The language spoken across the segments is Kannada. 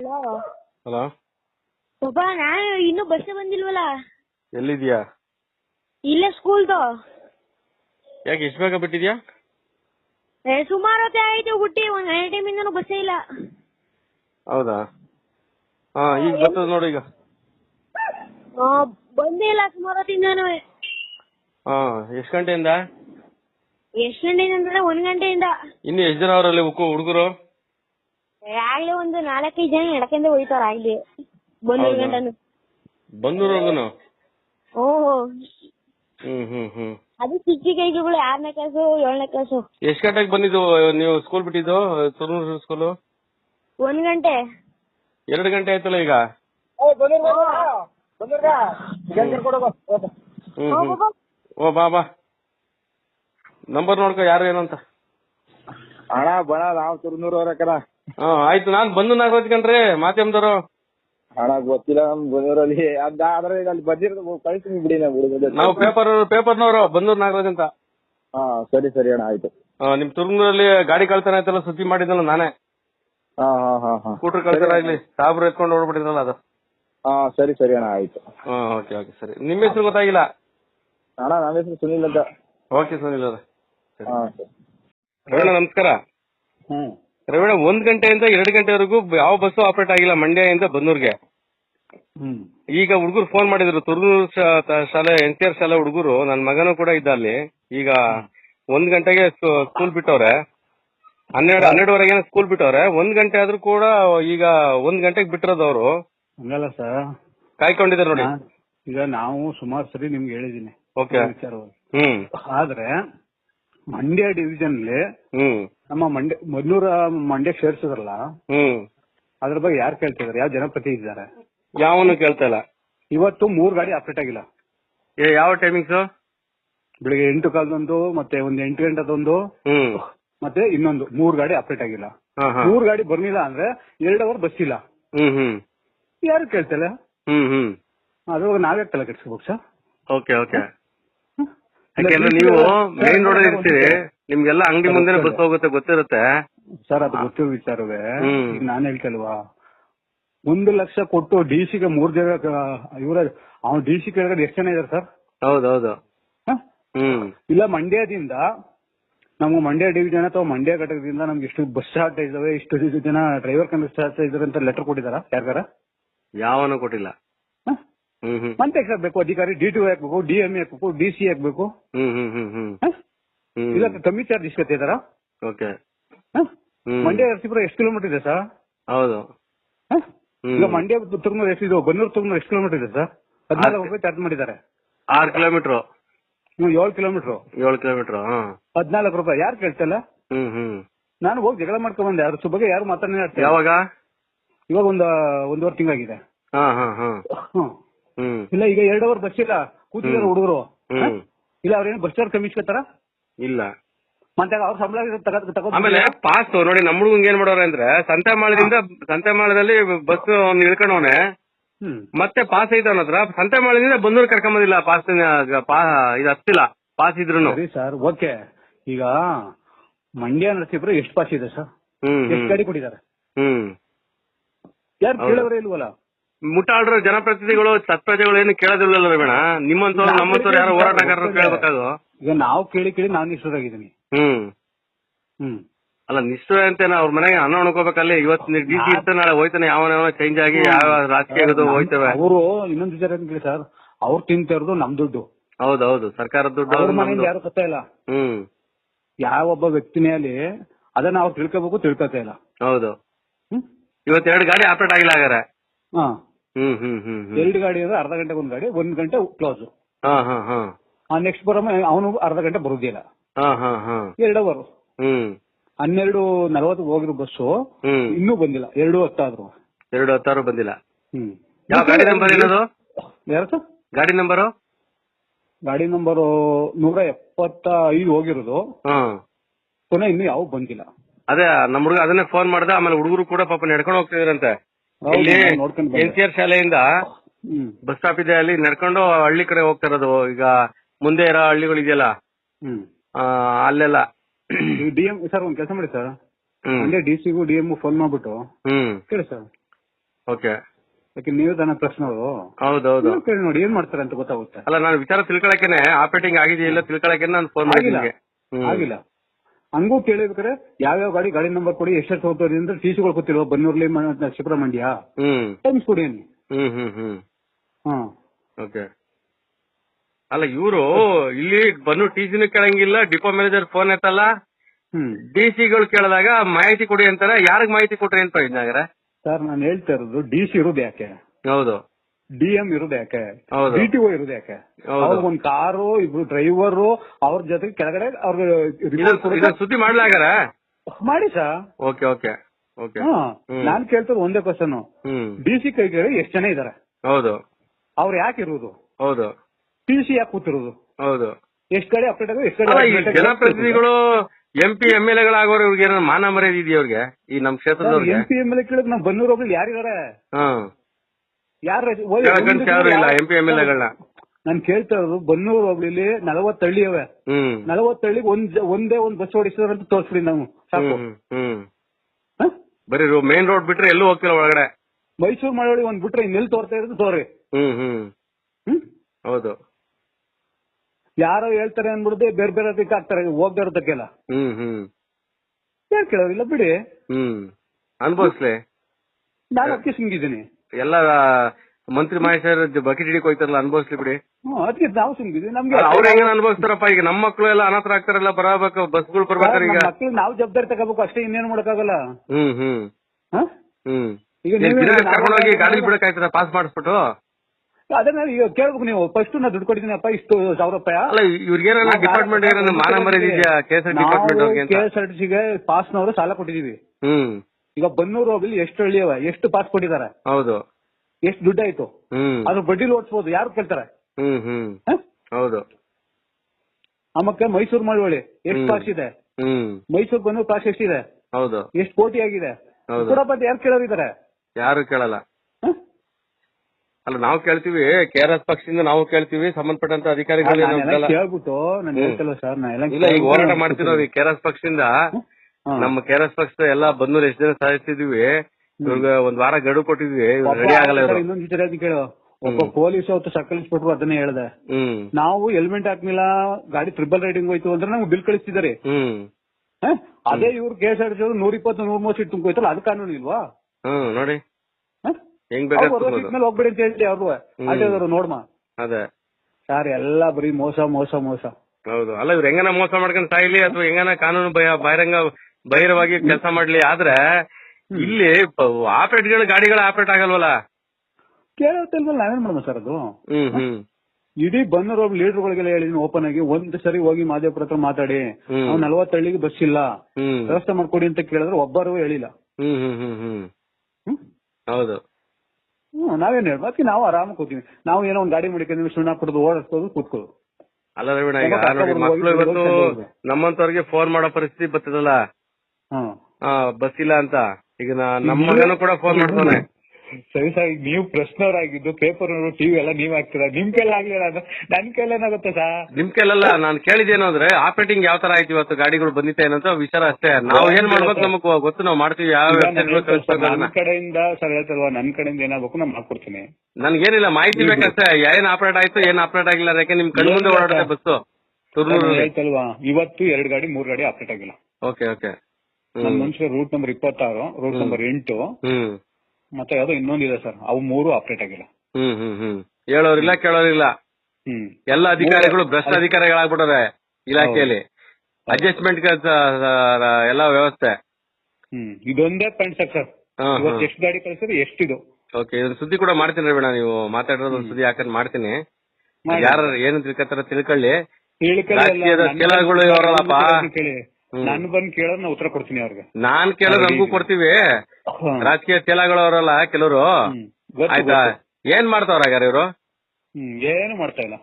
ಹಲೋ ಹಲೋ ಪಾಪ ನಾನು ಇನ್ನೂ ಬಸ್ಸೇ ಬಂದಿಲ್ವಲ್ಲ? ಎಲ್ಲಿದ್ಯಾ ಇಲ್ಲೇ ಸ್ಕೂಲ್ದು ಯಾಕೆ ಎಷ್ಟು ಬೇಗ ಬಿಟ್ಟಿದ್ಯಾ? ಏ ಸುಮಾರು ಹೊತ್ತೇ ಆಯ್ತು ಬಿಟ್ಟಿ ಒಂದ್ ಗಂಟೆ ಟೈಮಿಂದನೂ ಬಸ್ಸೇ ಇಲ್ಲ. ಹೌದಾ? ಹಾ ಈಗ ಬರ್ತದ ನೋಡಿ ಈಗ. ಆ, ಬಂದೇ ಇಲ್ಲ ಸುಮಾರು ಹೊತ್ತಿಂದನೂ. ಹಾ ಎಷ್ಟು ಗಂಟೆಯಿಂದ? ಎಷ್ಟು ಗಂಟೆಯಿಂದ ಅಂದ್ರೆ ಒಂದ್ ಗಂಟೆಯಿಂದ. ಇನ್ನು ಎಷ್ಟು ಜನ ಅವರಲ್ಲಿ ಹುಡುಗರು? ಆಗ್ಲೇ ಒಂದು ನಾಲ್ಕೈದು ಜನ ನಡ್ಕೊಂಡೆ ಹೋಯ್ತಾರ ಆಗ್ಲಿ. ಬಂದೂರು ಹೌದಾ? ಗಂಟನು ಬಂದೂರ್ವರ್ಗುನು ಓ ಹ್ಮ್ ಹ್ಮ್ ಹ್ಮ್. ಅದು ಚಿಕ್ಕ ಚಿಕ್ಕ ಐದುಗಳು ಆರನೇ ಕ್ಲಾಸು ಏಳನೇ ಕ್ಲಾಸು ಎಷ್ಟು ಗಂಟೆಗೆ ಬಂದಿದ್ದು ನೀವು ಸ್ಕೂಲ್ ಬಿಟ್ಟಿದ್ದು ತುರ್ನೂರು ಸ್ಕೂಲು ಒಂದ್ ಗಂಟೆ. ಎರಡು ಗಂಟೆ ಆಯ್ತಲ್ಲ ಈಗ? ಹ್ಮ್ ಓ ಹ್ಮ್ ಪಾಪ, ಓ ಬಾ ಬಾ. ನಂಬರ್ ನೋಡ್ಕೊ ಯಾರು ಏನು ಅಂತ? ಅಣ್ಣ ಬಣ ನಾವ್ ತುರ್ನೂರು ಅವ್ರ ಕಣ ಹಾ ಆಯ್ತು ನಾನ್ ಬಂದು ನಾಗರಾಜ್ ಕಣ್ರಿ ಮಾಧ್ಯಮದವರು. ಅಣ್ಣ ಗೊತ್ತಿಲ್ಲ ನಮ್ ಬಂದೂರಲ್ಲಿ. ಅದ ಆದ್ರೆ ಈಗ ಅಲ್ಲಿ ಬಂದಿರೋದು ಕಳಿಸ್ತೀನಿ ಬಿಡಿ ನಾವು ನಾವು ಪೇಪರ್ ಪೇಪರ್ನವರು ಬಂದೂರ್ ನಾಗರಾಜ್ ಅಂತ. ಹಾ ಸರಿ ಸರಿ ಅಣ್ಣ ಆಯ್ತು. ಆ, ನಿಮ್ ತುರ್ಮೂರಲ್ಲಿ ಗಾಡಿ ಕಳ್ತನ ಆಯ್ತಲ್ಲ ಸುದ್ದಿ ಮಾಡಿದ್ನಲ್ಲ ನಾನೇ. ಹಾ ಹಾ ಹಾ ಹಾ. ಸ್ಕೂಟರ್ ಕಳ್ತನ ಇಲ್ಲಿ ಸಾಬ್ರು ಎತ್ಕೊಂಡು ಹೋಗ್ಬಿಟ್ಟಿದ್ನಲ್ಲ ಅದು. ಹಾ ಸರಿ ಸರಿ ಅಣ್ಣ ಆಯ್ತು. ಹಾ ಓಕೆ ಓಕೆ ಸರಿ. ನಿಮ್ಮ ಹೆಸರು ಗೊತ್ತಾಗಿಲ್ಲ? ಅಣ್ಣ ನನ್ನ ಹೆಸರು ಸುನಿಲ್ ಅಂತ. ಓಕೆ ಸುನಿಲ್ ಅವ್ರೆ. ಹಾ ಸರಿ. ಅಣ್ಣ ನಮಸ್ಕಾರ. ಹ್ಮ್. ರವೀಣ ಒಂದ್ ಗಂಟೆಯಿಂದ ಎರಡು ಗಂಟೆವರೆಗೂ ಯಾವ ಬಸ್ಸು ಆಪರೇಟ್ ಆಗಿಲ್ಲ ಮಂಡ್ಯದಿಂದ ಬನ್ನೂರ್ಗೆ. ಹ್ಮ್. ಈಗ ಹುಡುಗರು ಫೋನ್ ಮಾಡಿದ್ರು. ತುರ್ನೂರು ಶಾಲೆ ಎನ್ ಸಿ ಆರ್ ಶಾಲೆ ಹುಡುಗರು ನನ್ನ ಮಗನೂ ಕೂಡ ಇದ್ದ ಅಲ್ಲಿ ಈಗ ಒಂದ್ ಗಂಟೆಗೆ ಸ್ಕೂಲ್ ಬಿಟ್ಟವ್ರೆ. ಹನ್ನೆರಡು ಹನ್ನೆರಡುವರೆಗೆ ಸ್ಕೂಲ್ ಬಿಟ್ಟವ್ರೆ. ಒಂದ್ ಗಂಟೆ ಆದ್ರೂ ಕೂಡ ಈಗ ಒಂದ್ ಗಂಟೆಗೆ ಬಿಟ್ಟಿರೋದು ಅವರು. ಹಂಗಲ್ಲ ಸರ್. ಕಾಯ್ಕೊಂಡಿದ್ದಾರೆ ನೋಡಿ. ಈಗ ನಾವು ಸುಮಾರು ಸರಿ ನಿಮ್ಗೆ ಹೇಳಿದೀನಿ ಓಕೆ. ಹ್ಮ್. ಆದ್ರೆ ಮಂಡ್ಯ ಡಿವಿಷನ್ ಅಲ್ಲಿ ಹ್ಮ್. ನಮ್ಮ ಮಂಡ್ಯ ಮೊದ್ಲೂರ ಮಂಡ್ಯ ಸೇರ್ಸಿದ್ರಲ್ಲ? ಹ್ಮ್. ಅದ್ರ ಬಗ್ಗೆ ಯಾರು ಕೇಳ್ತಿದಾರೆ? ಯಾವ ಜನಪ್ರತಿ ಇದ್ದಾರೆ? ಯಾವನು ಕೇಳ್ತಾ ಇಲ್ಲ. ಇವತ್ತು ಮೂರ್ ಗಾಡಿ ಅಪ್ಡೇಟ್ ಆಗಿಲ್ಲ. ಏ ಯಾವ ಟೈಮಿಂಗ್ಸ್ ಬೆಳಿಗ್ಗೆ ಎಂಟು ಕಾಲದೊಂದು ಮತ್ತೆ ಒಂದ್ ಎಂಟು ಗಂಟೆದೊಂದು ಹ್ಮ್. ಮತ್ತೆ ಇನ್ನೊಂದು ಮೂರ್ ಗಾಡಿ ಅಪ್ಡೇಟ್ ಆಗಿಲ್ಲ. ಹಾ ಹಾ. ಮೂರ್ ಗಾಡಿ ಬರ್ಲಿಲ್ಲ ಅಂದ್ರೆ ಎರಡು ಅವರ್ ಬಸ್ ಇಲ್ಲ. ಹ್ಮ್ ಹ್ಮ್. ಯಾರು ಕೇಳ್ತಿಲ್ಲ ಹ್ಮ್ ಹ್ಮ್. ಅದು ನಾವೇ ತಲೆ ಕೆಡ್ಸ್ಕೋಬೇಕು ಸರ್ ಓಕೆ ಓಕೆ ಯಾಕೆಂದ್ರೆ ನೀವು ಮೇನ್ ರೋಡ್ ಇರ್ತೀರಿ ನಿಮ್ಗೆಲ್ಲ ಅಂಗಡಿ ಮುಂದೆ ಬಸ್ ಹೋಗುತ್ತೆ ಗೊತ್ತಿರುತ್ತೆ? ಸರ್ ಅದು ಗೊತ್ತಿರೋ ವಿಚಾರವೇ. ಈಗ ನಾನ್ ಹೇಳ್ತಲ್ವಾ ಒಂದು ಲಕ್ಷ ಕೊಟ್ಟು ಡಿ ಸಿಗೆ ಮೂರ್ ಜನ ಇವರ ಅವ್ನು ಡಿ ಸಿ ಕೆಳಗಡೆ ಎಷ್ಟು ಜನ ಇದಾರೆ ಸರ್? ಹೌದೌದು? ಹ್ಮ್. ಇಲ್ಲ ಮಂಡ್ಯದಿಂದ ನಮ್ಗೆ ಮಂಡ್ಯ ಡಿವಿಜನ್ ಅಥವಾ ಮಂಡ್ಯ ಘಟಕದಿಂದ ನಮ್ಗೆ ಇಷ್ಟು ಬಸ್ ಸ್ಟಾರ್ಟ್ ಇದಾವೆ ಇಷ್ಟು ಜನ ಡ್ರೈವರ್ ಕಂಡಕ್ಟರ್ ಇದಾರೆ ಅಂತ ಲೆಟರ್ ಕೊಟ್ಟಿದಾರ ಯಾರ್ಗಾರ? ಯಾವನು ಕೊಟ್ಟಿಲ್ಲ. ಮತ್ತೆ ಹಾಕ್ಬೇಕು ಅಧಿಕಾರಿ ಡಿ ಟಿ ಹಾಕ್ಬೇಕು ಡಿ ಎಂ ಹಾಕ್ಬೇಕು ಡಿ ಸಿ ಹಾಕ್ಬೇಕು. ಇಲ್ಲ ಕಮ್ಮಿ ಚಾರ್ಜ್ ಇಸ್ಕೊತಿದಾರ ಓಕೆ. ಮಂಡ್ಯ ನರಸೀಪುರ ಎಷ್ಟು ಕಿಲೋಮೀಟರ್ ಇದೆ ಸರ್? ಹೌದು? ಈಗ ಮಂಡ್ಯ ತುರ್ಮೂರು ಎಷ್ಟು ಇದು ಬನ್ನೂರು ತುರ್ಮೂರು ಎಷ್ಟು ಕಿಲೋಮೀಟರ್ ಇದೆ ಸರ್? ಹದಿನಾಲ್ಕು ರೂಪಾಯಿ ಚಾರ್ಜ್ ಮಾಡಿದ್ದಾರೆ. ಆರ್ ಕಿಲೋಮೀಟರ್ ಏಳು ಕಿಲೋಮೀಟರ್ ಏಳು ಕಿಲೋಮೀಟರ್ ಹದಿನಾಲ್ಕು ರೂಪಾಯಿ. ಯಾರು ಕೇಳ್ತಲ್ಲ? ನಾನು ಹೋಗಿ ಜಗಳ ಮಾಡ್ಕೊಂಡ್ ಬಂದೆ. ಅದ್ರ ಬಗ್ಗೆ ಯಾರು ಮಾತಾಡ್ತೀವಿ ಯಾವಾಗ? ಇವಾಗ ಒಂದು ಒಂದೂವರೆ ತಿಂಗಳಾಗಿದೆ. ಹಾ ಹಾ. ಹಾ. ಹ್ಮ್. ಇಲ್ಲ ಈಗ ಎರಡು ಅವರ್ ಬಸ್ ಇಲ್ಲ. ಕೂತಿದ್ದಾರೆ ಹುಡುಗರು. ಇಲ್ಲ ಅವ್ರೇನು ಬಸ್ ಚಾರ್ಜ್ ಕಮ್ಮಿ ಇಸ್ಕೊತಾರ? ಇಲ್ಲ. ಮತ್ತೆ ಅವ್ರ ಸಂಬಳ ಆಮೇಲೆ ಪಾಸ್ ನೋಡಿ ನಮ್ಮ ಹುಡುಗಂಗ್ ಏನ್ ಮಾಡೋರ ಅಂದ್ರೆ ಸಂತೆಮಾಳದಿಂದ ಸಂತೆಮಾಳದಲ್ಲಿ ಬಸ್ ಅವ್ನು ಇಳ್ಕೊಂಡವನೆ ಹ್ಮ್. ಮತ್ತೆ ಪಾಸ್ ಐತೆ ಅವನ ಹತ್ರ. ಸಂತೆಮಾಳದಿಂದ ಬಂದೂರ್ ಕರ್ಕೊಂಬಂದಿಲ್ಲ ಪಾಸ್ ಇದು ಹತ್ತಿಲ್ಲ ಪಾಸ್ ಇದ್ರು ಸರಿ ಸರ್ ಓಕೆ ಈಗ ಮಂಡ್ಯ ನರಸೀಪುರ ಎಷ್ಟು ಪಾಸ್ ಇದೆ ಸರ್ ಹ್ಮ್ ಎಷ್ಟು ಗಾಡಿ ಕೊಟ್ಟಿದ್ದಾರೆ? ಹ್ಮ್. ಯಾರು. ಕೇಳೋರೇ ಇಲ್ವಲ್ಲ? ಮುಟ್ಟಾಳ್ರು ಜನಪ್ರತಿನಿಧಿಗಳು ಸತ್ಪ್ರಜೆಗಳು ಏನು ಕೇಳೋದಿಲ್ಲ ರವೀಣ ನಿಮ್ಮಂತವ್ರು ನಮ್ಮಂತವ್ರು ಯಾರೋ ಹೋರಾಟಗಾರರು ಕೇಳಬೇಕಾದ್ರು. ಈಗ ನಾವು ಕೇಳಿ ಕೇಳಿ ನಾನು ಇಷ್ಟರಾಗಿದ್ದೀನಿ ಹ್ಮ್. ಹ್ಮ್. ಅಲ್ಲ ನಿಶ್ಚಿತ ಅಂತ ಅವ್ರ ಮನೆಗೆ ಅನ್ನ ಉಣ್ಕೋಬೇಕಲ್ಲಿ ಇವತ್ತು ಡಿ ಸಿ ಇರ್ತಾನೆ ನಾಳೆ ಹೋಯ್ತಾನೆ ಯಾವ ಚೇಂಜ್ ಆಗಿ ಯಾವ ರಾಜಕೀಯ ಹೋಯ್ತವೆ. ಅವರು ಇನ್ನೊಂದು ವಿಚಾರ ಏನ್ ಸರ್. ಅವ್ರು ತಿಂತ ಇರೋದು ನಮ್ ದುಡ್ಡು. ಹೌದೌದು ಸರ್ಕಾರದ ದುಡ್ಡು ಯಾರು ಗೊತ್ತಾ ಇಲ್ಲ. ಹ್ಮ್. ಯಾವೊಬ್ಬ ವ್ಯಕ್ತಿನೇ ಅಲ್ಲಿ ಅದನ್ನ ಅವ್ರು ತಿಳ್ಕೋಬೇಕು ತಿಳ್ಕೊತಾ ಇಲ್ಲ. ಹೌದು. ಇವತ್ತು ಎರಡು ಗಾಡಿ ಆಪರೇಟ್ ಆಗಿಲ್ಲ ಹಾಗಾರೆ ಹಾ. ಹ್ಮ್ ಹ್ಮ್ ಹ್ಮ್ ಹ್ಮ್. ಎರಡು ಗಾಡಿ ಅಂದ್ರೆ ಅರ್ಧ ಗಂಟೆಗೆ ಒಂದ್ ಗಾಡಿ ಒಂದ್ ಗಂಟೆ ಕ್ಲೋಸ್ ಹಾ ಹಾ ಹಾ. ಆ ನೆಕ್ಸ್ಟ್ ಬರೋ ಅವನು ಅರ್ಧ ಗಂಟೆ ಬರುದಿಲ್ಲ. ಹಾ ಹಾ ಹಾ. ಎರಡು ಅವರು. ಹ್ಮ್. ಹನ್ನೆರಡು ನಲವತ್ತು ಹೋಗಿರೋ ಬಸ್ಸು ಹ್ಮ್. ಇನ್ನೂ ಬಂದಿಲ್ಲ ಎರಡು ಹತ್ತಾದ್ರು. ಎರಡು ಹತ್ತಾರು ಬಂದಿಲ್ಲ. ಹ್ಮ್. ಯಾವ ಗಾಡಿ ನಂಬರ್ ಏನದು ಯಾರು ಸರ್? ಗಾಡಿ ನಂಬರು ಗಾಡಿ ನಂಬರ್ ನೂರ ಎಪ್ಪತ್ತ ಐದು ಹೋಗಿರೋದು. ಹ್ಮ್ ಪುನಃ ಇನ್ನು ಯಾವ ಬಂದಿಲ್ಲ. ಅದೇ ನಮ್ಮ ಹುಡುಗ ಅದನ್ನೇ ಫೋನ್ ಮಾಡ್ದ ಆಮೇಲೆ ಹುಡುಗರು ಕೂಡ ಪಾಪ ನಡ್ಕೊಂಡು ಹೋಗ್ತಿದ್ರಂತೆ. ಇಲ್ಲಿ ನೋಡ್ಕೊಂಡು. ಎನ್ ಸಿ ಆರ್ ಶಾಲೆಯಿಂದ ಹ್ಮ್. ಬಸ್ ಸ್ಟಾಪ್ ಇದೆ ಅಲ್ಲಿ ನಡ್ಕೊಂಡು ಹಳ್ಳಿ ಕಡೆ ಹೋಗ್ತಾ ಇರೋದು. ಈಗ ಮುಂದೆ ಇರೋ ಹಳ್ಳಿಗಳು ಇದೆಯಲ್ಲ? ಹ್ಮ್. ಆ, ಅಲ್ಲೆಲ್ಲ. ಡಿಎಂ ಸರ್ ಒಂದ್ ಕೆಲಸ ಮಾಡಿ ಸರ್. ಹ್ಮ್. ಮಂಡ್ಯ ಡಿ ಸಿಗೂ ಎಂ ಫೋನ್ ಮಾಡ್ಬಿಟ್ಟು. ಹ್ಮ್. ಕೇಳಿ ಸರ್. ಓಕೆ. ಯಾಕೆ ನೀವು ತಾನೇ ಪ್ರಶ್ನೆ ಅವರು ಹೌದೌದು. ನೀವು ಕೇಳಿ ನೋಡಿ ಏನ್ ಮಾಡ್ತಾರೆ ಅಂತ ಗೊತ್ತಾಗುತ್ತೆ. ಅಲ್ಲ ನಾನು ವಿಚಾರ ತಿಳ್ಕೊಳಕೇನೆ ಆಪರೇಟಿಂಗ್ ಆಗಿದೆಯಾ ಇಲ್ಲ ತಿಳ್ಕೊಳಕ್ಕೆ ನಾನು ಫೋನ್ ಆಗಿಲ್ಲ. ಮಾಡಿದ್ದೀನಿ ಹ್ಮ್. ಆಗಿಲ್ಲ. ಹಂಗೂ ಕೇಳಿಬೇಕಾರೆ ಯಾವ್ಯಾವ ಗಾಡಿ ಗಾಡಿ ನಂಬರ್ ಕೊಡಿ ಎಷ್ಟು ಹೋಗ್ತಾರೆ ಅಂದ್ರೆ ಟಿ ಸಿಗಳು ಗೊತ್ತಿಲ್ವಾ? ಬನ್ನೂರ್ಲಿ ಸುಬ್ರಹ್ಮಣ್ಯ ಟೈಮ್ಸ್ ಕೊಡಿ ಅಲ್ಲಿ. ಹ್ಮ್ ಓಕೆ. ಅಲ್ಲ ಇವರು ಇಲ್ಲಿ ಬನ್ನು ಟಿ ಸಿನೂ ಕೇಳಂಗಿಲ್ಲ ಡಿಪೋ ಮ್ಯಾನೇಜರ್ ಫೋನ್ ಎತ್ತಲ್ಲ. ಡಿ ಸಿಗಳು ಕೇಳಿದಾಗ ಮಾಹಿತಿ ಕೊಡಿ ಅಂತಾರೆ. ಯಾರಿಗ್ ಮಾಹಿತಿ ಕೊಟ್ರಿ ಅಂತ ಪ್ರಯೋಜನ ಸರ್ ನಾನು ಹೇಳ್ತಾ ಇರೋದು ಡಿ ಸಿ ಇರೋದು ಯಾಕೆ? ಹೌದು. ಡಿ ಎಂ ಇರೋದು ಯಾಕೆ? ಹೌದು. ಡಿ ಟಿ ಒ ಇರೋದು ಯಾಕೆ? ಹೌದು. ಅವ್ರಿಗೆ ಒಂದ್ ಕಾರು ಇಬ್ರು ಡ್ರೈವರು ಅವ್ರ ಜೊತೆಗೆ ಕೆಳಗಡೆ ಅವ್ರಿಗೆ ಇದನ್ನ ಇದನ್ನ ಸುದ್ದಿ ಮಾಡ್ಲಾಗಾರ ಮಾಡಿ ಸರ್ ಓಕೆ ಓಕೆ ಓಕೆ. ಹಾ ಹ್ಮ್. ನಾನ್ ಕೇಳ್ತಿರೋದು ಒಂದೇ ಕ್ವಶನ್ ಹ್ಮ್. ಡಿ ಸಿ ಕೈಗೆ ಎಷ್ಟ್ ಜನ ಇದಾರೆ? ಹೌದು. ಅವ್ರು ಯಾಕೆ ಇರುವುದು ಹೌದು. ಪಿ ಸಿ ಯಾಕೆ ಕೂತಿರೋದು? ಹೌದು. ಎಷ್ಟ್ ಕಡೆ ಅಪ್ಡೇಟ್ ಆಗೋ ಎಷ್ಟ್ ಅಲ್ಲ ಈ ಗಾಡಿ ಜನಪ್ರತಿನಿಧಿಗಳು ಎಂ ಪಿ ಎಂ ಎಲ್ ಎಗಳಾಗೋರು ಇವ್ರಿಗೆ ಮಾನ ಮರ್ಯಾದೆ ಇದೆಯವ್ರಿಗೆ ಈ ನಮ್ ಕ್ಷೇತ್ರದವ್ರಿಗೆ? ಎಂ ಪಿ ಎಂ ಎಲ್ ಕೇಳಿದ್ ನಾವು ಬನ್ನೂರ್ ಹೋಗ್ಲಿ ಯಾರಿದಾರೆ ಹ್ಮ್ ಯಾರು ಎಂ ಎಲ್ ಎಗಳನ್ನ ನಾನು ಕೇಳ್ತಾ ಇರೋದು ಬನ್ನೂರು ಹೋಗ್ಲಿ ನಲವತ್ತು ಹಳ್ಳಿ ಅವೆ ಹ್ಮ್. ನಲವತ್ತು ಹಳ್ಳಿಗೆ ಒಂದ್ ಒಂದೇ ಒಂದ್ ಬಸ್ ಓಡಿಸಿದ್ರೆ ಅಂತ ತೋರಿಸ್ಬಿಡಿ ನಾವು ಸಾಕು. ಹ್ಮ್ ಹ್ಮ್ ಹ? ಬರೀ ಮೇನ್ ರೋಡ್ ಬಿಟ್ರೆ ಎಲ್ಲೂ ಹೋಗ್ತಿಲ್ಲ ಒಳಗಡೆ. ಮೈಸೂರು ಮಳವಳ್ಳಿ ಒಂದ್ ಬಿಟ್ರೆ ಇನ್ನೆಲ್ಲಿ ತೋರ್ತಾ ಇರೋದು ತೋರಿ ಹ್ಮ್ ಹ್ಮ್. ಹ್ಮ್? ಹೌದು. ಯಾರೋ ಹೇಳ್ತಾರೆ ಅನ್ಬಿಡದೆ ಬೇರೆ ಬೇರೆ ಅದಕ್ಕೆ ಹಾಕ್ತಾರೆ ಹೋಗ್ತಾ ಇರೋದಕ್ಕೆಲ್ಲ. ಹ್ಮ್ ಹ್ಮ್. ಯಾರು ಕೇಳೋರಿಲ್ಲ ಬಿಡಿ. ಹ್ಮ್. ಅನ್ಭವಿಸ್ಲೆ? ನಾನು ಅಕ್ಕಿ ಸುಮ್ಗಿದ್ದೀನಿ ಎಲ್ಲ ಮಂತ್ರಿ ಮಹೇಶ್ವರ ಬಕೆಟ್ ಹಿಡಿಕ್ ಹೋಯ್ತಾರಲ್ಲ ಅನುಭವಿಸ್ಲಿ ಬಿಡಿ. ಹ್ಮ್ ಅದಕ್ಕೆ ನಾವು ಸುಮ್ಗಿದ್ದೀವಿ ನಮ್ಗೆ ಅವ್ರ ಹೆಂಗ ಅನುಭವಿಸ್ತಾರಪ್ಪ ಈಗ ನಮ್ಮ ಮಕ್ಳು ಎಲ್ಲ ಅನಾಥರ ಆಗ್ತಾರಲ್ಲ ಬರಬೇಕು ಬಸ್ಗಳು ಬರ್ಬೇಕಾರೆ ಈಗ. ಮಕ್ಳು ನಾವು ಜವಾಬ್ದಾರಿ ತಗೋಬೇಕು ಅಷ್ಟೇ ಇನ್ನೇನು ಮಾಡಕ್ಕಾಗಲ್ಲ. ಹ್ಮ್ ಹ್ಮ್. ಹ? ಹ್ಮ್. ಈಗ ಗಾಡಿ ನೀವೇ ನಾವು- ಕರ್ಕೊಂಡೋಗಿ ಗಾಡಿ ಬಿಡಕ್ಕಾಯ್ತದ ಪಾಸ್ ಮಾಡಿಸ್ಬಿಟ್ಟು? ಅದನ್ನ ಈಗ ಕೇಳ್ಬೇಕು ನೀವು ಫಸ್ಟ್ ನಾ ದುಡ್ಡು ಕೊಡ್ತೀನಪ್ಪ ಇಷ್ಟು ಸಾವಿರ ರೂಪಾಯಿ. ಅಲ್ಲ ಇವ್ರಿಗೇನ ಡಿಪಾರ್ಟ್ಮೆಂಟ್ ಏನಾದ್ರು ಮಾನ ಮರ್ಯಾದೆ ಇದೆಯಾ? ಕೆ ಎಸ್ ಆರ್ ಡಿಪಾರ್ಟ್ಮೆಂಟ್ ಅವ್ರಿಗೆ ಅಂತ ಪಾಸ್ನವರು ಸಾಲ ಕೊಟ್ಟಿದೀವಿ ಹ್ಮ್. ಈಗ ಬನ್ನೂರು ಹೋಗ್ಲಿ ಎಷ್ಟು ಹಳ್ಳಿ ಅವ ಎಷ್ಟು ಪಾಸ್ ಕೊಟ್ಟಿದ್ದಾರೆ ಹೌದು. ಎಷ್ಟು ದುಡ್ಡು ಆಯ್ತು ಹ್ಮ್. ಅದ್ರ ಬಡ್ಡಿಲಿ ಓಡಿಸ್ಬೋದು ಯಾರು ಕೇಳ್ತಾರೆ? ಹ್ಮ್ ಹ್ಮ್. ಹ? ಹೌದು. ಆಮಕ್ಕೆ ಮೈಸೂರು ಮಳವಳ್ಳಿ ಎಷ್ಟು ಹ್ಮ್. ಪಾಸ್ ಇದೆ? ಹ್ಮ್. ಮೈಸೂರು ಬನ್ನೂರು ಪಾಸ್ ಎಷ್ಟಿದೆ? ಹೌದು. ಎಷ್ಟು ಕೋಟಿ ಆಗಿದೆ? ಹೌದು. ಅಂತ ಯಾರು ಕೇಳೋರಿದ್ದಾರೆ ಯಾರು ಕೇಳಲ್ಲ. ಹ? ಅಲ್ಲ ನಾವು ಕೇಳ್ತೀವಿ ಕೆ ಆರ್ ಎಸ್ ಪಕ್ಷದಿಂದ ನಾವು ಕೇಳ್ತೀವಿ ಸಂಬಂಧಪಟ್ಟಂತ ಅಧಿಕಾರಿಗಳು. ಕೇಳ್ಬಿಟ್ಟು ನಾನು ಹ್ಮ್. ಹೇಳ್ತಲ್ಲ ಸರ್ ನಾ ಇಲ್ಲ ಈಗ ಹೋರಾಟ ಮಾಡ್ತಿರೋದು ಕೆ ಆರ್ ಎಸ್ ಪಕ್ಷದಿಂದ. ನಮ್ಮ ಕೆ ಪಕ್ಷ ಎಲ್ಲ ಬಂದೂರು ಎಷ್ಟು ಜನ ಸಾಧಿಸಿದ್ವಿ ಇವಾಗ ಒಂದ್ ವಾರ ಗಡುವು ಕೊಟ್ಟಿದ್ವಿ ರೆಡಿ ಆಗಲ್ಲ ಇನ್ನೊಂದ್ ಇನ್ನೊಂದು ವಿಚಾರ ಹೇಳ್ತೀನಿ ಕೇಳು. ಒಬ್ಬ ಪೊಲೀಸ್ ಅವತ್ತು ಸರ್ಕಲ್ ಇನ್ಸ್ಪೆಕ್ಟರ್ ಅದನ್ನೇ ಹೇಳ್ದೆ. ಹ್ಮ್. ನಾವು ಹೆಲ್ಮೆಟ್ ಹಾಕ್ಲಿಲ್ಲ ಗಾಡಿ ಟ್ರಿಬಲ್ ರೈಡಿಂಗ್ ಹೋಯ್ತು ಅಂದ್ರೆ ನಮ್ಗೆ ಬಿಲ್ ಕಳಿಸ್ತಿದ್ದಾರೆ. ಹ್ಮ್. ಹ? ಅದೇ ಇವ್ರು ಕೇಸ್ ಆಡಿಸೋದು ನೂರ ಇಪ್ಪತ್ತು ನೂರ ಮೂವತ್ತು ಸೀಟ್ ತುಂಬೋಯ್ತಲ್ಲ ಅದು ಕಾನೂನು ಇಲ್ವಾ? ಹ್ಮ್ ನೋಡಿ. ಹ? ಹೆಂಗ್ ಅವ್ರು ಸೀಟ್ ಮೇಲೆ ಹೋಗ್ಬೇಡಿ ಅಂತ ಹೇಳಿ ಅವ್ರು. ಆಟೋದವ್ರು ನೋಡ್ಮ. ಅದೇ. ಸರ್ ಎಲ್ಲ ಬರೀ ಮೋಸ ಮೋಸ ಮೋಸ. ಹೌದು. ಅಲ್ಲ ಇವ್ರು ಹೆಂಗನ ಮೋಸ ಮಾಡ್ಕೊಂಡು ಸಾಯ್ಲಿ ಅಥವಾ ಹೆಂಗನ ಕಾನೂನು ಭಯ ಬಹಿರಂಗ ಬಹಿರವಾಗಿ ಕೆಲಸ ಮಾಡ್ಲಿ ಆದ್ರೆ ಇಲ್ಲಿ ಆಪರೇಟ್ಗಳು ಗಾಡಿಗಳು ಆಪರೇಟ್ ಆಗಲ್ವಲ್ಲ? ಕೇಳತ್ತಲ್ವಲ್ಲ ನಾವೇನ್ ಮಾಡೋಣ ಸರ್ ಅದು? ಹ್ಮ್ ಹ್ಮ್. ಇಡೀ ಬಂದರು ಲೀಡರ್ಗಳಿಗೆಲ್ಲ ಹೇಳಿದೀನಿ ಓಪನ್ ಆಗಿ ಒಂದ್ ಸರಿ ಹೋಗಿ ಮಾದೇವ್ರ ಹತ್ರ ಮಾತಾಡಿ. ನಾವು ನಲ್ವತ್ತು ಹಳ್ಳಿಗೆ ಬಸ್ ಇಲ್ಲ. ವ್ಯವಸ್ಥೆ ಮಾಡ್ಕೊಡಿ ಅಂತ ಕೇಳಿದ್ರೆ ಒಬ್ಬರು ಹೇಳಿಲ್ಲ? ಹೌದು. ಹ್ಮ್ ನಾವೇನ್ ಹೇಳಿ ಮತ್ತೆ ನಾವು ಆರಾಮ ಕೂತೀವಿ. ನಾವು ಏನೋ ಒಂದ್ ಗಾಡಿ ಮಾಡಿಕೊಂಡು ಸುಣ್ಣ ಕುಡಿದು ಓಡಿಸ್ಕೋದು ಕೂತ್ಕೋದು ಅಲ್ಲ ರವಿಣ ಈಗ ನೋಡಿ ಇವತ್ತು ನಮ್ಮಂತವ್ರಿಗೆ ಫೋನ್ ಮಾಡೋ ಪರಿಸ್ಥಿತಿ ಬರ್ತದಲ್ಲ? ಬಸ್ ಇಲ್ಲ ಅಂತ. ಈಗ ನಮ್ಮ ಮಗನು ಕೂಡ ಫೋನ್ ಮಾಡ್ತಾನೆ. ಸರಿ ಸರ್ ಈಗ ನೀವು ಪ್ರಶ್ನವರಾಗಿದ್ದು ಪೇಪರ್ ಟಿವಿ ಎಲ್ಲ ನೀವ್ ಹಾಕ್ತೀರಾ? ನಿಮ್ ಕೈಲಿ ಆಗ್ಲಿಲ್ಲ ಅದು ನನ್ ಕೈಲಿ ಏನಾಗುತ್ತೆ ಸರ್ ನಿಮ್ ಕೈಲಲ್ಲ ನಾನು ಕೇಳಿದೇನು ಅಂದ್ರೆ ಆಪರೇಟಿಂಗ್ ಯಾವ ತರ ಆಯ್ತು ಇವತ್ತು ಗಾಡಿಗಳು ಬಂದಿತ್ತೆ ಏನಂತ ವಿಚಾರ ಅಷ್ಟೇ. ನಾವು ಏನ್ ಮಾಡ್ಬೇಕು ನಮಗ್ ಗೊತ್ತು ನಾವು ಮಾಡ್ತೀವಿ ಯಾವ ಕಡೆಯಿಂದ ಸರ್ ಹೇಳ್ತಲ್ವಾ ನನ್ ಕಡೆಯಿಂದ ಏನಾಗಬೇಕು ನಾನು ಮಾಡ್ಕೊಡ್ತೀನಿ. ನನ್ಗೇನಿಲ್ಲ ಮಾಹಿತಿ ಬೇಕಷ್ಟೇ. ಏನ್ ಆಪರೇಟ್ ಆಯ್ತು ಏನ್ ಆಪರೇಟ್ ಆಗಿಲ್ಲ ಅದಕ್ಕೆ ನಿಮ್ ಕಣ್ಣು ಮುಂದೆ ಓಡಾಡುತ್ತೆ ಬಸ್ಸು ತುರ್ನೂರಲ್ಲಿ ಹೇಳ್ತಲ್ವಾ ಇವತ್ತು ಎರಡ್ ಗಾಡಿ ಮೂರ್ ಗಾಡಿ ಆಪರೇಟ್ ಆಗಿಲ್ಲ. Okay okay. ನನ್ ಮನುಷ್ಯ ರೂಟ್ ನಂಬರ್ ಇಪ್ಪತ್ತಾರು ರೂಟ್ ನಂಬರ್ ಎಂಟು. ಮತ್ತೆ ಯಾವ್ದೋ ಇನ್ನೊಂದಿದೆ ಸರ್ ಅವು ಮೂರು ಆಪರೇಟ್ ಆಗಿಲ್ಲ. ಹ್ಮ್ ಹ್ಮ್ ಹ್ಮ್. ಹೇಳೋರಿಲ್ಲ ಕೇಳೋರಿಲ್ಲ. ಹ್ಮ್. ಎಲ್ಲ ಅಧಿಕಾರಿಗಳು ಭ್ರಷ್ಟ ಅಧಿಕಾರಿಗಳಾಗ್ಬಿಟ್ಟಾರೆ ಇಲಾಖೆಯಲ್ಲಿ. ಅಡ್ಜಸ್ಟ್ಮೆಂಟ್ ಎಲ್ಲ ವ್ಯವಸ್ಥೆ. ಹ್ಮ್. ಇದೊಂದೇ ಪಾಯಿಂಟ್ ಸರ್ ಸರ್ ಎಷ್ಟು ಗಾಡಿ ಕಳಿಸಿದ್ರೆ ಎಷ್ಟಿದು? ಓಕೆ ಇದ್ರ ಸುದ್ದಿ ಕೂಡ ಮಾಡ್ತೀನಿ ಮೇಡಮ್ ನೀವು ಮಾತಾಡಿರೋದು ಒಂದ್ ಸುದ್ದಿ ಹಾಕಂಡ್ ಮಾಡ್ತೀನಿ. ಮಾಡಿ. ಯಾರು ಏನು ತಿಳ್ಕೊತಾರ ತಿಳ್ಕೊಳ್ಳಿ. ರಾಜಕೀಯದ ನನ್ನ ಕೆಲಗಳು ಇವರಲ್ಲಪ್ಪ. ನಾನು ಬಂದು ಕೇಳೋದ್ ನಾ ಉತ್ತರ ಕೊಡ್ತೀನಿ ಅವ್ರಿಗೆ. ನಾನ್ ಕೇಳೋದ್ ನಮಗೂ ಕೊಡ್ತೀವಿ. ರಾಜಕೀಯ ಚೇಲಾಗಳವರಲ್ಲ ಕೆಲವರು. ಆಯ್ತಾ. ಏನ್ ಮಾಡ್ತಾವ್ರ ಹಾಗಾರ ಇವರು? ಏನು ಮಾಡ್ತಾ ಇಲ್ಲ.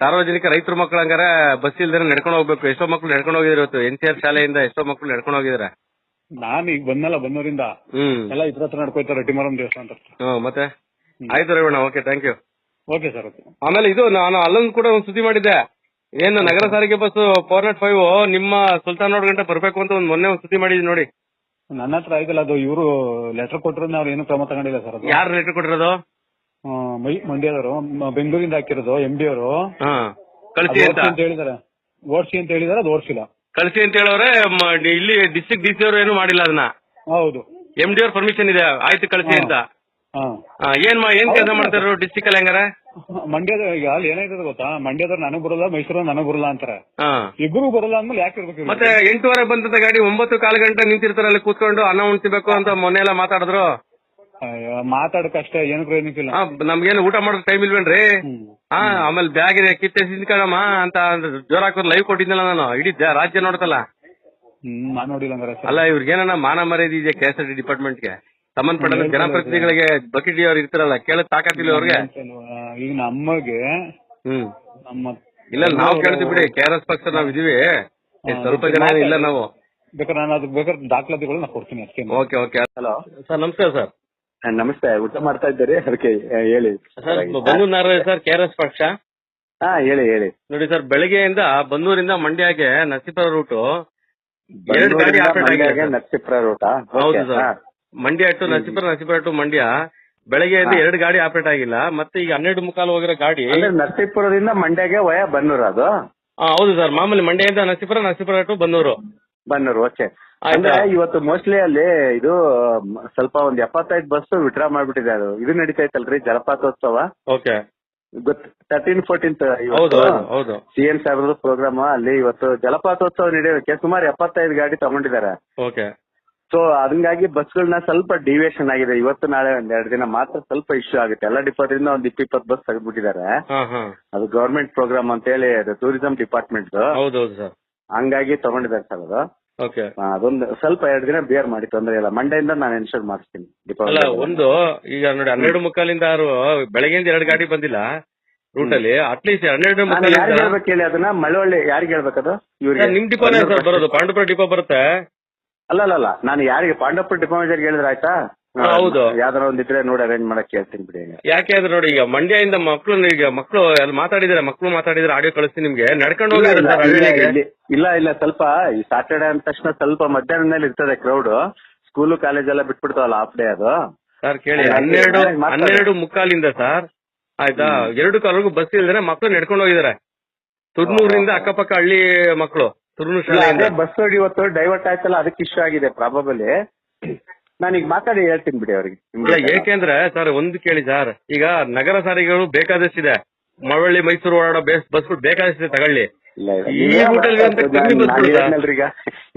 ಸಾರ್ವಜನಿಕ ರೈತರ ಮಕ್ಳು ಹಂಗಾರ ಬಸ್ ಇಲ್ದೇ ನಡ್ಕೊಂಡು ಹೋಗ್ಬೇಕು. ಎಷ್ಟೋ ಮಕ್ಳು ನಡ್ಕೊಂಡು ಹೋಗಿದ್ರು ಇವತ್ತು. ಎನ್ ಸಿ ಆರ್ ಶಾಲೆಯಿಂದ ಎಷ್ಟೋ ಮಕ್ಳು ನಡ್ಕೊಂಡು ಹೋಗಿದ್ರೆ. ನಾನು ಈಗ ಬಂದಲ್ಲ ಬಂದೋರಿಂದ ಹ್ಮ್. ಎಲ್ಲ ಇದ್ರ ಹತ್ರ ನಡ್ಕೋತಾರೆ ಟಿಮರಂ ದೇವಸ್ಥಾನ ಹ್ಮ್ ಮತ್ತೆ? ಆಯ್ತು Revanna okay thank you okay sir ಆಮೇಲೆ ಇದು ನಾನು ಅಲ್ಲೊಂದು ಕೂಡ ಒಂದು ಸುದ್ದಿ ಮಾಡಿದ್ದೆ. ಏನು ನಗರ ಸಾರಿಗೆ ಬಸ್ ಫೋರ್ ನಾಟ್ ಫೈವ್ ನಿಮ್ಮ ಸುಲ್ತಾನ್ ರೋಡ್ ಗಂಟೆ ಬರ್ಬೇಕು ಅಂತ ಒಂದು ಮೊನ್ನೆ ಒಂದು ಸುದ್ದಿ ಮಾಡಿದ್ವಿ ನೋಡಿ. ನನ್ನ ಹತ್ರ ಆಯ್ತಲ್ಲ ಅದು ಇವರು ಲೆಟರ್ ಕೊಟ್ಟರು ಅವ್ರು ಏನು ಕ್ರಮ ತಗೊಂಡಿಲ್ಲ ಸರ್ ಅದು. ಯಾರು ಲೆಟರ್ ಕೊಟ್ಟಿರೋದು? ಆ, ಮೈ ಮಂಡ್ಯದವರು ಮ- ಬೆಂಗಳೂರಿಂದ ಹಾಕಿರೋದು ಎಂ ಡಿ ಅವರು. ಹಾ ಕಳಿಸಿ ಅಂತ. ಅಂತ ಹೇಳಿದಾರೆ. ಓಡಿಸಿ ಅಂತ ಹೇಳಿದಾರೆ ಅದು ಓಡಿಸಿಲ್ಲ. ಕಳಿಸಿ ಅಂತ ಹೇಳೋರೆ ಮ- ಇಲ್ಲಿ ಡಿಸ್ಟ್ರಿಕ್ಟ್ ಡಿ ಸಿ ಅವರು ಏನು ಮಾಡಿಲ್ಲ ಅದನ್ನ. ಹೌದು. ಎಂ ಡಿ ಅವ್ರ ಪರ್ಮಿಷನ್ ಇದೆ ಆಯ್ತು ಕಳಿಸಿ ಅಂತ. ಆ, ಏನ್ ಮಾ- ಏನ್ ಕೆಲಸ ಮಾಡ್ತಾರ ಡಿಸ್ಟಿಕ್ ಅಲ್ಲಿ ಹೆಂಗಾರ? ಮಂಡ್ಯದ ಈಗ ಅಲ್ಲಿ ಏನಾಯ್ತದ ಗೊತ್ತಾ? ಮಂಡ್ಯದವ್ರು ನನಗ್ ಬರಲ್ಲ ಮೈಸೂರ ನನಗ್ ಬರಲ್ಲ ಅಂತಾರೆ. ಹಾ. ಇಬ್ಬರು ಬರಲ್ಲ ಅಂದ್ಮೇಲೆ ಯಾಕೆ ಇರ್ಬೇಕು ಇವ್ರು? ಮತ್ತೆ ಎಂಟೂವರೆ ಬಂದಂತ ಗಾಡಿ ಒಂಬತ್ತು ಕಾಲು ಗಂಟೆ ನಿಂತಿರ್ತಾರ ಅಲ್ಲಿ ಕೂತ್ಕೊಂಡು ಅನ್ನ ಉಣ್ತಿಬೇಕು ಅಂತ ಮೊನ್ನೆ ಎಲ್ಲ ಮಾತಾಡಿದ್ರು. ಅಯ್ಯೋ, ಮಾತಾಡಕ್ ಅಷ್ಟೇ ಏನು ಪ್ರಯೋಜನಕ್ಕಿಲ್ಲ. ಆ, ನಮ್ಗೇನು ಊಟ ಮಾಡೋ ಟೈಮ್ ಇಲ್ವೇನ್ರಿ? ಹ್ಮ್. ಹಾ ಆಮೇಲೆ ಬ್ಯಾಗ್ ಇದೆ ಕಿತ್ತೆ ಸಿಂದ್ಕಣಮ್ಮ ಅಂತ ಜೋರ ಹಾಕೋದ್ ಲೈವ್ ಕೊಟ್ಟಿದ್ನಲ್ಲ ನಾನು ಇಡೀ ಜ- ರಾಜ್ಯ ನೋಡ್ತಲ್ಲ. ಹ್ಮ್ ನಾನ್ ನೋಡಿಲ್ಲ ಹಂಗಾರೆ. ಅಲ್ಲ ಇವ್ರಿಗೇನ ಮಾನ ಮರ್ಯಾದೆ ಇದೆ ಕೆ ಎಸ್ ಆರ್ ಟಿ ಡಿಪಾರ್ಟ್ಮೆಂಟ್ಗೆ ಸಂಬಂಧಪಟ್ಟ ಜನಪ್ರತಿನಿಧಿಗಳಿಗೆ ಬಕೆಟ್ ಅವ್ರು ಇರ್ತಾರಲ್ಲ ಕೇಳಕ್ ತಾಕತ್ತಿಲ್ಲ ಅವ್ರಿಗೆ? ಈಗ ನಮಗೆ ಹ್ಮ್. ನಮ್ಮ ಇಲ್ಲ ನಾವು ಕೇಳ್ತೀವಿ ಬಿಡಿ ಕೆ ಆರ್ ಎಸ್ ಪಕ್ಷ ನಾವ್ ಇದೀವಿ ಸ್ವಲ್ಪ ಜನ ಇಲ್ಲ ನಾವು. ಬೇಕಾದ್ರೆ ನಾನು ಅದಕ್ಕೆ ಬೇಕಾದ್ರೆ ದಾಖಲಾತಿಗಳು ನಾನು ಕೊಡ್ತೀನಿ ಅಷ್ಟೇ ಓಕೆ ಓಕೆ. ಹಲೋ. ಸರ್ ನಮಸ್ಕಾರ ಸರ್. ನಮಸ್ತೆ. ಊಟ ಮಾಡ್ತಾ ಇದ್ದೀರಿ? ಅದಕ್ಕೆ ಹೇಳಿ. Sir Bannur Narayana sir K R S ಪಕ್ಷ. ಹಾ ಹೇಳಿ ಹೇಳಿ. ನೋಡಿ ಸರ್ ಬೆಳಗ್ಗೆಯಿಂದ ಬಂದೂರಿಂದ ಮಂಡ್ಯಗೆ ನರಸೀಪುರ ರೂಟು ಎರಡು ಗಾಡಿ ಆಪರೇಟ್ ಆಗಿದೆ. ನರಸೀಪುರ ರೂಟಾ ಹೌದು sir. Mandya to Narasipura Narasipura to Mandya ಬೆಳಗ್ಗೆಯಿಂದ ಎರಡು ಗಾಡಿ ಆಪರೇಟ್ ಆಗಿಲ್ಲ ಮತ್ತೆ ಈಗ ಹನ್ನೆರಡು ಮುಕ್ಕಾಲು ಹೋಗಿರೋ ಗಾಡಿ. ಅಂದ್ರೆ ನರಸೀಪುರದಿಂದ ಮಂಡ್ಯಗೆ ವಯ ಬನ್ನೂರು ಅದು? ಆ, ಹೌದು ಸರ್. ಮಾಮೂಲಿ ಮಂಡ್ಯದಿಂದ ನರಸೀಪುರ ನರಸೀಪುರ ಟು ಬನ್ನೂರು. ಬನ್ನೂರು ಓಕೆ. ಅಂದ್ರೆ ಇವತ್ತು ಮೋಸ್ಟ್ಲಿ ಅಲ್ಲಿ ಇದು ಮ್, ಸ್ವಲ್ಪ ಒಂದ್ ಎಪ್ಪತ್ತೈದು ಬಸ್ ವಿಡ್ರಾ ಮಾಡ್ಬಿಟ್ಟಿದೆ ಅದು. ಇದು ನಡೀತೈತಲ್ರಿ ಜಲಪಾತೋತ್ಸವ? ಓಕೆ. ಗೊತ್ತ ತರ್ಟೀನ್ ಫೋರ್ಟೀನ್ತ್ ಹೌದು ಹೌದು ಹೌದು. ಸಿ ಎಂ ಸಾಹೇಬ್ರದ್ದು ಪ್ರೋಗ್ರಾಮ್ ಅಲ್ಲಿ ಇವತ್ತು ಜಲಪಾತೋತ್ಸವ ನಡೆಯೋದಕ್ಕೆ ಸುಮಾರು ಎಪ್ಪತ್ತೈದು ಗಾಡಿ ತಗೊಂಡಿದ್ದಾರೆ. ಓಕೆ. ಸೊ ಹಂಗಾಗಿ ಬಸ್ಗಳನ್ನ ಸ್ವಲ್ಪ ಡಿವಿಯೇಷನ್ ಆಗಿದೆ. ಇವತ್ತು ನಾಳೆ ಒಂದ್ ಎರಡು ದಿನ ಮಾತ್ರ ಸ್ವಲ್ಪ ಇಶ್ಯೂ ಆಗುತ್ತೆ. ಎಲ್ಲ ಇಂದ ಒಂದ್ ಇಪ್ಪಿಪ್ಪತ್ತು ಬಸ್ ತೆಗೆದ್ಬಿಟ್ಟಿದ್ದಾರೆ. ಅದು ಗವರ್ಮೆಂಟ್ ಪ್ರೋಗ್ರಾಮ್ ಅಂತ ಹೇಳಿ ಅದು ಟೂರಿಸಂ ಡಿಪಾರ್ಟ್ಮೆಂಟ್ ಸರ್. ಹಂಗಾಗಿ ತಗೊಂಡಿದ್ದಾರೆ ಸರ್ ಅದು. ಓಕೆ. ಅದೊಂದು ಸ್ವಲ್ಪ ಎರಡು ದಿನ ಬೇರ್ ಮಾಡಿ ತೊಂದರೆ ಇಲ್ಲ. ಮಂಡೆಯಿಂದ ನಾನು ಇನ್ಶೂರ್ ಮಾಡಿಸ್ತೀನಿ ಅಲ್ಲ ಒಂದು ಈಗ ನೋಡಿ ಹನ್ನೆರಡು ಮುಕ್ಕಾಲಿಂದ ಆರು ಬೆಳಗ್ಗೆಯಿಂದ ಎರಡು ಗಾಡಿ ಬಂದಿಲ್ಲ ರೂಟ್ ಅಲ್ಲಿ ಅಟ್ಲೀಸ್ಟ್ ಹನ್ನೆರಡು ಮುಕ್ಕಾಲಿಂದ ಅದನ್ನ? ಮಳವಳ್ಳಿ ಯಾರಿಗೆ ಹೇಳ್ಬೇಕದು? ಇವ್ರಿಗೆ. ನಿಮ್ ಸರ್ ಬರೋದು? ಪಾಂಡುಪುರ ಡಿಪೋ ಬರುತ್ತೆ? ಅಲ್ಲ ಅಲ್ಲ ಅಲ್ಲ ನಾನು ಯಾರಿಗೆ ಪಾಂಡವಪುರ ಡಿಪೋ ಮ್ಯಾನೇಜರ್ ಹೇಳಿದ್ರೆ ಆಯ್ತಾ? ಹೌದು. ಯಾವ್ದಾರ ಒಂದಿದ್ರೆ ನೋಡಿ ಅರೇಂಜ್ ಮಾಡಕ್ ಕೇಳ್ತೀನಿ ಬಿಡಿ ಯಾಕೆ ಅಂದ್ರೆ ನೋಡಿ ಈಗ ಮಂಡ್ಯದಿಂದ ಮಕ್ಕಳು ಈಗ ಮಕ್ಕಳು ಅಲ್ಲಿ ಮಾತಾಡಿದ್ರೆ ಮಕ್ಕಳು ಮಾತಾಡಿದ್ರೆ ಆಡಿಯೋ ಕಳಿಸ್ತೀನಿ ನಿಮ್ಗೆ. ನಡ್ಕೊಂಡು ಇಲ್ಲ, ಇಲ್ಲ, ಸ್ವಲ್ಪ ಈ ಸಾಟರ್ಡೆ ಅಂದ ತಕ್ಷಣ ಸ್ವಲ್ಪ ಮಧ್ಯಾಹ್ನ ಮೇಲೆ ಇರ್ತದೆ ಕ್ರೌಡ್ ಸ್ಕೂಲು ಕಾಲೇಜ್ ಎಲ್ಲ ಬಿಟ್ಬಿಡ್ತಾವಲ್ಲ ಹಾಫ್ ಡೇ ಅದು. ಸರ್ ಕೇಳಿ ಹನ್ನೆರಡು. ಹನ್ನೆರಡು ಮುಕ್ಕಾಲಿಂದ ಸರ್ ಆಯ್ತಾ? ಎರಡು ಕಾಲವರೆಗೂ ಬಸ್ ಇಲ್ದ್ರೆ ಮಕ್ಕಳು ನಡ್ಕೊಂಡು ಹೋಗಿದಾರೆ ತುಡ್ನೂರಿಂದ ಅಕ್ಕಪಕ್ಕ ಹಳ್ಳಿ ಮಕ್ಕಳು ಶಾಲೆಯಿಂದ ಬಸ್ ಇವತ್ತು ಡೈವರ್ಟ್ ಆಯ್ತಲ್ಲ ಅದಕ್ಕೆ ಇಶ್ಯೂ ಆಗಿದೆ ಪ್ರಾಬಬಲಿ ನಾನೀಗ ಮಾತಾಡಿ ಹೇಳ್ತೀನಿ ಬಿಡಿ ಅವ್ರಿಗೆ. ಏಕೆಂದ್ರೆ ಸರ್ ಒಂದು ಕೇಳಿ ಸರ್ ಈಗ ನಗರ ಸಾರಿಗೆಗಳು ಬೇಕಾದಷ್ಟಿದೆ ಮಳವಳ್ಳಿ ಮೈಸೂರು ಓಡಾಡೋ ಬೇಸ್ ಬಸ್ಗಳು ಬೇಕಾದಷ್ಟಿದೆ ತಗೊಳ್ಳಿ. ಈಗ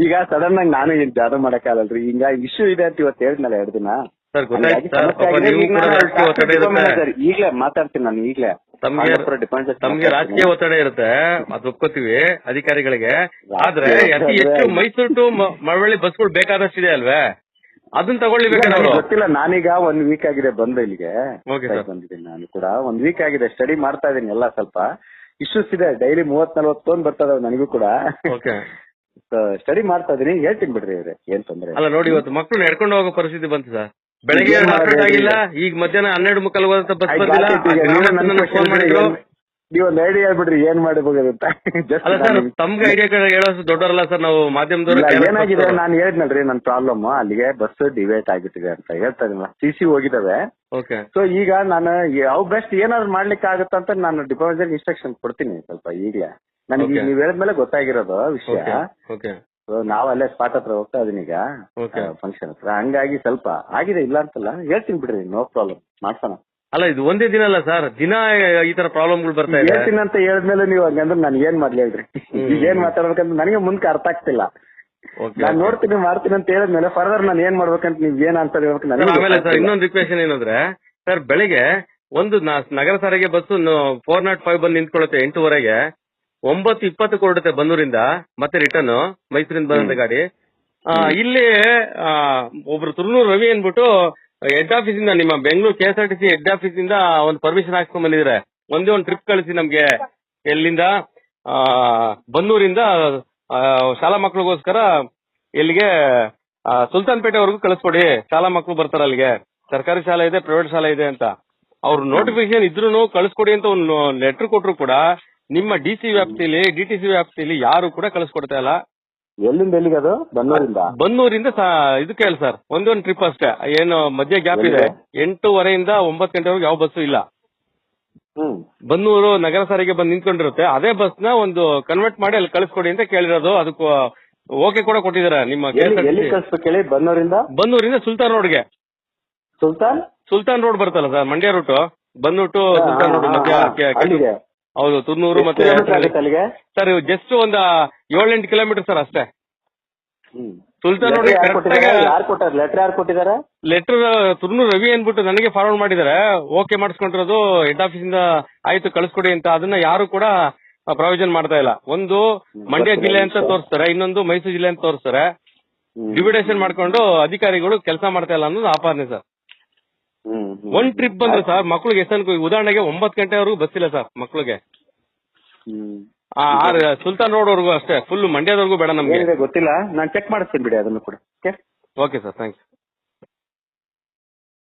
ಈಗ ಸಡನ್ ಆಗಿ ನಾನು ಏನ್ ಜಾದು ಮಾಡಕ್ಕಾಗಲ್ರಿ ಈಗ ಇಶ್ಯೂ ಇದೆ ಅಂತ ಇವತ್ತು ಹೇಳಿದ್ನಲ್ಲ ಎರಡು ದಿನ. ಈಗ್ಲೇ ಮಾತಾಡ್ತೀನಿ ನಾನು ಈಗ್ಲೇ. ತಮ್ಗೆ ತಮ್ಗೆ ರಾಜಕೀಯ ಒತ್ತಡ ಇರುತ್ತೆ ಅದು ಒಪ್ಕೋತೀವಿ ಅಧಿಕಾರಿಗಳಿಗೆ. ಆದ್ರೆ ಅತಿ ಹೆಚ್ಚು ಮೈಸೂರು ಟು ಮಳವಳ್ಳಿ ಬಸ್ಗಳು ಬೇಕಾದಷ್ಟಿದೆ ಅಲ್ವೇ? ಅದನ್ನ ತಗೊಳ್ಳಿ ಅವರು. ಗೊತ್ತಿಲ್ಲ ನಾನೀಗ ಒಂದ್ ವೀಕ್ ಆಗಿದೆ ಬಂದ್ ಇಲ್ಲಿಗೆ. ಬಂದಿದ್ದೀನಿ ನಾನು ಕೂಡ. ಒಂದ್ ವೀಕ್ ಆಗಿದೆ ಸ್ಟಡಿ ಮಾಡ್ತಾ ಇದೀನಿ ಎಲ್ಲ ಸ್ವಲ್ಪ. ಇಶ್ಯೂಸ್ ಇದೆ ಡೈಲಿ ಮೂವತ್ ನಲ್ವತ್ ಫೋನ್ ಬರ್ತದ ನನಗೂ ಕೂಡ. ಸ್ಟಡಿ ಮಾಡ್ತಾ ಇದೀನಿ ಹೇಳ್ತೀನಿ ಬಿಡ್ರಿ ಇವ್ರೆ ಏನ್ ತೊಂದ್ರೆ ಅಲ್ಲ ನೋಡಿ ಇವತ್ತು ಮಕ್ಕಳು ನಡ್ಕೊಂಡು ಹೋಗೋ ಪರಿಸ್ಥಿತಿ ಬಂತು ಸರ್ ಬೆಳಗ್ಗೆ ಆಪರೇಟ್ ಆಗಿಲ್ಲ. ಈಗ ಮಧ್ಯಾಹ್ನ ಹನ್ನೆರಡು ಮುಕ್ಕಲ್ ಹೋದಂತ ಬಸ್ ಬಂದಿಲ್ಲ. ಫೋನ್ ಮಾಡಿದ್ರು ಐಡಿಯಾ ಹೇಳ್ಬಿಡ್ರಿ ಏನ್ Just ಅಲ್ಲ ಸರ್ ತಮ್ಗೆ ಐಡಿಯಾ ಹೇಳೋಷ್ಟು ದೊಡ್ಡವರಲ್ಲ ಸರ್ ನಾವು ಮಾಧ್ಯಮದವರು ಏನಾಗಿದೆ. ನಾನು ಹೇಳಿದ್ನಲ್ರಿ ನನ್ನ ಪ್ರಾಬ್ಲಮ್ ಅಲ್ಲಿಗೆ ಬಸ್ ಡಿವೇಟ್ ಆಗಿಬಿಟ್ಟಿದೆ ಅಂತ ಹೇಳ್ತಾ ಇದ್ದೀನಿ. ಸಿ ಸಿ ಹೋಗಿದಾವೆ ಓಕೆ ಸೊ ಈಗ ನಾನು ಯಾವ ಬೆಸ್ಟ್ ಏನಾದ್ರು ಮಾಡ್ಲಿಕ್ಕೆ ಆಗುತ್ತಂತ ಅಂತ ನಾನು ಡಿಪಾಸಿಟ್ ಇನ್ಸ್ಟ್ರಕ್ಷನ್ ಕೊಡ್ತೀನಿ ಸ್ವಲ್ಪ ಈಗಲೇ. ನನಗೆ. ನೀವ್ ಹೇಳಿದ್ಮೇಲೆ ಗೊತ್ತಾಗಿರೋದು ವಿಷಯ. So, ನಾವು ಅಲ್ಲೇ ಸ್ಪಾಟ್ ಹತ್ರ ಹೋಗ್ತಾ ಇದೀನಿ ಈಗ Okay. ಫಂಕ್ಷನ್ ಹತ್ರ. ಹಂಗಾಗಿ ಸ್ವಲ್ಪ ಆಗಿದೆ ಇಲ್ಲ ಅಂತಲ್ಲ ಹೇಳ್ತೀನಿ ಬಿಡ್ರಿ ನೋ ಪ್ರಾಬ್ಲಮ್ ಮಾಡ್ಸೋಣ. ಅಲ್ಲ ಇದು ಒಂದೇ ದಿನ ಅಲ್ಲ ಸರ್ ದಿನ ಈ ತರ ಪ್ರಾಬ್ಲಮ್ಗಳು ಬರ್ತಾ ಇದೆ. ಹೇಳ್ತೀನಿ ಅಂತ ಹೇಳಿದ್ಮೇಲೆ ನೀವು ಹಂಗಂದ್ರೆ ನಾನು ಏನ್ ಮಾಡ್ಲಿ ಹೇಳ್ರಿ? ಈಗ ಏನ್ ಮಾತಾಡ್ಬೇಕಂತ ನನಗೆ ಮುಂದೆ ಅರ್ಥ ಆಗ್ತಿಲ್ಲ. ಓಕೆ ನಾನು ನೋಡ್ತೀನಿ ಮಾಡ್ತೀನಿ ಅಂತ ಹೇಳಿದ್ಮೇಲೆ ಫರ್ದರ್ ನಾನು ಏನ್ ಮಾಡ್ಬೇಕಂತ ನೀವ್ ಏನ್ ಆನ್ಸರ್ ಹೇಳ್ಬೇಕು ಆಮೇಲೆ ಸರ್. ಇನ್ನೊಂದು ರಿಕ್ವೆಷನ್ ಏನಂದ್ರೆ ಸರ್ ಬೆಳಿಗ್ಗೆ ಒಂದು ನ- ನಗರ ಸಾರಿಗೆ ಬಸ್ ಫೋರ್ ನಾಟ್ ಫೈವ್ ಬಂದು ನಿಂತ್ಕೊಳ್ಳುತ್ತೆ ಎಂಟೂವರೆಗೆ. ಒಂಬತ್ತು ಇಪ್ಪತ್ತು ಹೊರಡುತ್ತೆ ಬನ್ನೂರಿಂದ ಮತ್ತೆ ರಿಟರ್ನ್ ಮೈಸೂರಿಂದ ಬಂದಂತ ಗಾಡಿ. ಆ, ಇಲ್ಲಿ ಆ, ಒಬ್ರು ತುರ್ನೂರು ರವಿ ಅಂದ್ಬಿಟ್ಟು ಹೆಡ್ ಆಫೀಸ್ ಇಂದ ನಿಮ್ಮ Bengaluru K S R T C head office ಇಂದ ಒಂದು ಪರ್ಮಿಷನ್ ಹಾಕ್ಸ್ಕೊಂಡ್ ಬಂದಿದ್ರೆ. ಒಂದೇ ಒಂದು ಟ್ರಿಪ್ ಕಳಿಸಿ ನಮ್ಗೆ. ಎಲ್ಲಿಂದ? ಆ, ಬನ್ನೂರಿಂದ ಆ, ಶಾಲಾ ಮಕ್ಕಳಿಗೋಸ್ಕರ ಇಲ್ಲಿಗೆ ಆ, ಸುಲ್ತಾನ್ಪೇಟೆವರೆಗೂ ಕಳಿಸ್ಕೊಡಿ. ಶಾಲಾ ಮಕ್ಕಳು ಬರ್ತಾರೆ ಅಲ್ಲಿಗೆ. ಸರ್ಕಾರಿ ಶಾಲೆ ಇದೆ ಪ್ರೈವೇಟ್ ಶಾಲೆ ಇದೆ ಅಂತ. ಅವ್ರ ನೋಟಿಫಿಕೇಶನ್ ಇದ್ರೂನು ಕಳಿಸ್ಕೊಡಿ ಅಂತ ಒಂದು ಲೆಟರ್ ಕೊಟ್ರು ಕೂಡ ನಿಮ್ಮ ಡಿ ಸಿ ವ್ಯಾಪ್ತಿಲಿ ಡಿ ಟಿ ಸಿ ವ್ಯಾಪ್ತಿಲಿ ಯಾರು ಕೂಡ ಕಳಿಸ್ಕೊಡ್ತಾ ಇಲ್ಲ. ಎಲ್ಲಿಂದ ಎಲ್ಲಿಗೆ ಅದು? ಬನ್ನೂರಿಂದ. ಬನ್ನೂರಿಂದ ಇದು ಇದಕ್ಕೆ ಹೇಳಿ ಸರ್ ಒಂದೊಂದು ಟ್ರಿಪ್ ಅಷ್ಟೇ. ಏನು ಮಧ್ಯ ಗ್ಯಾಪ್ ಇದೆ. ಎಂಟೂವರೆಯಿಂದ ಒಂಬತ್ತು ಗಂಟೆವರೆಗೆ ಯಾವ ಬಸ್ಸು ಇಲ್ಲ. ಹ್ಮ್. ಬನ್ನೂರು ನಗರ ಸಾರಿಗೆ ಬಂದು ನಿಂತ್ಕೊಂಡಿರುತ್ತೆ. ಅದೇ ಬಸ್ನ ಒಂದು ಕನ್ವರ್ಟ್ ಮಾಡಿ ಅಲ್ಲಿ ಕಳಿಸ್ಕೊಡಿ ಅಂತ ಕೇಳಿರೋದು. ಅದಕ್ಕೂ ಓಕೆ ಕೂಡ ಕೊಟ್ಟಿದ್ದಾರೆ ನಿಮ್ಮ ಎಲ್ಲಿ ಎಲ್ಲಿ KSRTC. ಕಳ್ಸ್ಬೇಕು ಹೇಳಿ ಬನ್ನೂರಿಂದ? ಬನ್ನೂರಿಂದ ಸುಲ್ತಾನ್ ರೋಡ್ಗೆ. ಸುಲ್ತಾನ್? ಸುಲ್ತಾನ್ ರೋಡ್ ಬರುತ್ತಲ್ಲ ಸರ್ ಮಂಡ್ಯ ರೂಟ್ ಬಂದ್ಬಿಟ್ಟು ಸುಲ್ತಾನ್ ರೋಡ್ ಮಧ್ಯ ಹಾ, ಕೆ- ಕೆ- ಅಲ್ಲಿಗೆ? ಹೌದು ತುರ್ನೂರು ಮತ್ತೆ ಅಲ್ಲಿಗೆ? ಸರ್ ಜಸ್ಟ್ ಒಂದ್ ಏಳೆಂಟು ಕಿಲೋಮೀಟರ್ ಸರ್ ಅಷ್ಟೇ. ಸುಲ್ತಾನ್ ನೋಡಿ ಯಾರು ಲೆಟರ್ ಯಾರು ಕೊಟ್ಟಿದ್ದಾರೆ? ಲೆಟರ್ ತುರ್ನೂರು ರವಿ ಅಂದ್ಬಿಟ್ಟು ನನಗೆ ಫಾರ್ವರ್ಡ್ ಮಾಡಿದ್ದಾರೆ. ಓಕೆ ಮಾಡಿಸ್ಕೊಂಡಿರೋದು ಹೆಡ್ ಆಫೀಸ್ ಇಂದ ಆಯ್ತು ಕಳಿಸ್ಕೊಡಿ ಅಂತ. ಅದನ್ನ ಯಾರು ಕೂಡ ಪ್ರಾವಿಷನ್ ಮಾಡ್ತಾ ಇಲ್ಲ. ಒಂದು ಮಂಡ್ಯ ಜಿಲ್ಲೆ ಅಂತ ತೋರಿಸ್ತಾರೆ. ಇನ್ನೊಂದು ಮೈಸೂರು ಜಿಲ್ಲೆ ಅಂತ ತೋರಿಸ್ತಾರೆ. ಡಿವಿಡೇಷನ್ ಮಾಡ್ಕೊಂಡು ಅಧಿಕಾರಿಗಳು ಕೆಲಸ ಮಾಡ್ತಾ ಇಲ್ಲ ಅನ್ನೋದು ಆಪಾದನೆ ಸರ್. ಒಂದ್ ಟ್ರಿಪ್ ಬಂದ್ರೆ ಸರ್ ಮಕ್ಳಿಗೆ ಎಷ್ಟು ಅನ್ಕೋ ಉದಾಹರಣೆಗೆ ಒಂಬತ್ತು ಗಂಟೆವರೆಗೂ ಬಸ್ ಇಲ್ಲ ಸರ್ ಮಕ್ಳಿಗೆ. ಸುಲ್ತಾನ್ ರೋಡ್ ವರ್ಗೂ ಅಷ್ಟೇ ಫುಲ್ ಮಂಡ್ಯದವರೆಗೂ ಬೇಡ ನಮ್ಗೆ. ಗೊತ್ತಿಲ್ಲ ನಾನು ಚೆಕ್ ಮಾಡಿಸ್ತೀನಿ ಬಿಡಿ ಅದನ್ನು ಕೂಡ. Okay okay sir thanks